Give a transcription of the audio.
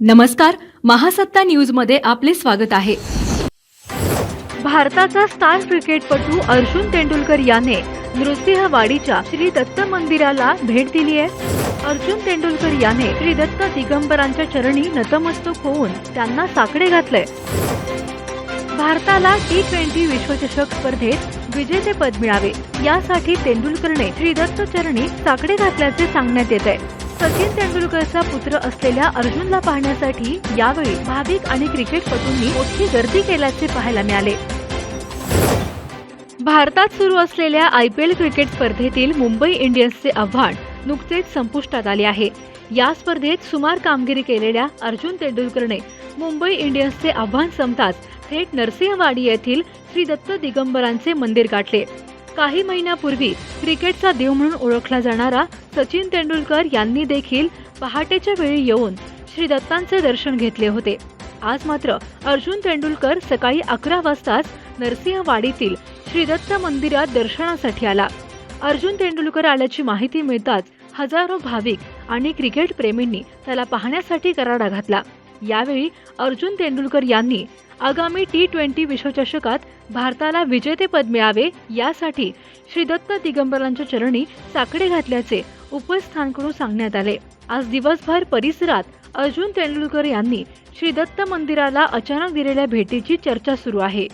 नमस्कार महासत्ता न्यूजमध्ये आपले स्वागत आहे. भारताचा स्टार क्रिकेटपटू अर्जुन तेंडुलकर याने नृसिंहवाडीच्या श्री दत्त मंदिराला भेट दिली आहे. अर्जुन तेंडुलकर याने श्री दत्त दिगंबरांच्या चरणी नतमस्तक होऊन त्यांना साकडे घातले भारताला टी ट्वेंटी विश्वचषक स्पर्धेत विजेतेपद मिळावे यासाठी तेंडुलकरने श्री दत्त चरणी साकडे घातल्याचे सांगण्यात येत आहे सचिन तेंडुलकरचा पुत्र असलेल्या अर्जुनला पाहण्यासाठी यावेळी भाविक आणि क्रिकेटपटूंनी मोठी गर्दी केल्याचे पाहायला मिळाले. भारतात सुरू असलेल्या आय पी एल क्रिकेट स्पर्धेतील मुंबई इंडियन्सचे आव्हान नुकतेच संपुष्टात आले आहे. या स्पर्धेत सुमार कामगिरी केलेल्या अर्जुन तेंडुलकरने मुंबई इंडियन्सचे आव्हान संपताच थेट नरसिंहवाडी येथील श्री दत्त दिगंबरांचे मंदिर गाठले. काही महिन्यापूर्वी क्रिकेटचा देव म्हणून ओळखला जाणारा सचिन तेंडुलकर यांनी देखील पहाटेच्या वेळी येऊन श्री दत्तांचे दर्शन घेतले होते. आज मात्र अर्जुन तेंडुलकर सकाळी अकरा वाजताच नरसिंहवाडीतील श्री दत्त मंदिरात दर्शनासाठी आला. अर्जुन तेंडुलकर आल्याची माहिती मिळताच हजारो भाविक आणि क्रिकेट प्रेमींनी त्याला पाहण्यासाठी कराडा घातला. यावेळी अर्जुन तेंडुलकर यांनी आगामी टी ट्वेंटी विश्वचषकात भारताला विजेतेपद मिळावे यासाठी श्री दत्त दिगंबरांच्या चरणी साकडे घातल्याचे उपस्थानकडून सांगण्यात आले. आज दिवसभर परिसरात अर्जुन तेंडुलकर यांनी श्री दत्त मंदिराला अचानक दिलेल्या भेटीची चर्चा सुरू आहे.